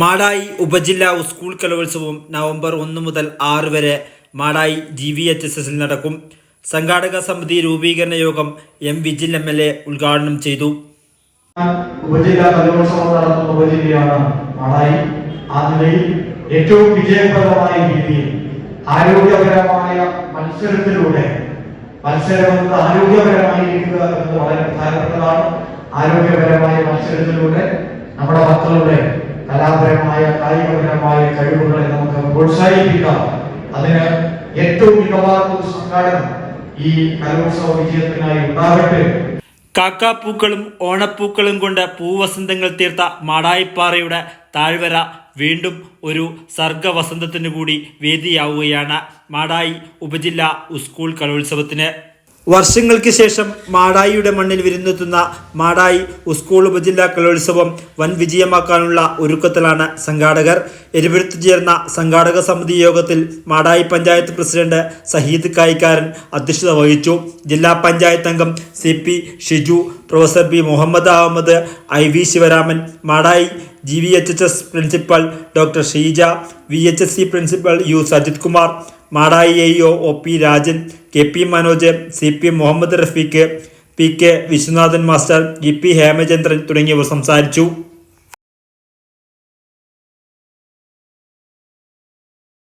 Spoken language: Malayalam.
മാടായി ഉപജില്ലാ സ്കൂൾ കലോത്സവം നവംബർ ഒന്ന് മുതൽ ആറ് വരെ Madayi G V H S എസിൽ നടക്കും. സംഘാടക സമിതി രൂപീകരണ യോഗം M Vijin M L A ഉദ്ഘാടനം ചെയ്തു. ഉപജില്ലാ കലോത്സവം നടത്തുന്ന ഉപജില്ലയാണ് മാടായി. ആ നിലയിൽ ഏറ്റവും വിജയപ്രദമായ രീതിയിൽ ആരോഗ്യപരമായ മത്സരത്തിലൂടെ മത്സരം ആരോഗ്യപരമായിരിക്കുക എന്നത് വളരെ പ്രധാനപ്പെട്ടതാണ്. ആരോഗ്യപരമായ മത്സരത്തിലൂടെ നമ്മുടെ മക്കളുടെ കലാപരമായ കായികപരമായ കഴിവുകളെ നമുക്ക് പ്രോത്സാഹിപ്പിക്കാം. അതിന് ഏറ്റവും മികവാർന്ന സംഘാടനം ഈ കലോത്സവ വിജയത്തിനായി ഉണ്ടാകട്ടെ. കാക്കാപ്പൂക്കളും ഓണപ്പൂക്കളും കൊണ്ട് പൂവസന്തങ്ങൾ തീർത്ത മാടായിപ്പാറയുടെ താഴ്വര വീണ്ടും ഒരു സർഗവസന്തത്തിനു കൂടി വേദിയാവുകയാണ് മാടായി ഉപജില്ലാ സ്കൂൾ കലോത്സവത്തിന്. വർഷങ്ങൾക്ക് ശേഷം മാടായിയുടെ മണ്ണിൽ വിരുന്നെത്തുന്ന മാടായി ഉസ്കൂൾ ഉപജില്ലാ കലോത്സവം വൻ വിജയമാക്കാനുള്ള ഒരുക്കത്തിലാണ് സംഘാടകർ. എരിപുരത്ത് ചേർന്ന സംഘാടക സമിതി യോഗത്തിൽ മാടായി പഞ്ചായത്ത് പ്രസിഡന്റ് സഹീദ് കായിക്കാരൻ അധ്യക്ഷത വഹിച്ചു. ജില്ലാ പഞ്ചായത്ത് അംഗം C P Shiju professor P Muhammad Ahmed I V Sivaraman Madayi G V H H S principal doctor Sheeja V H S C principal U Sajith Kumar Madayi A O P Rajan K P Manoj C P Muhammad Rafeeq P K Viswanathan master E P Hemachandran തുടങ്ങിയവർ സംസാരിച്ചു.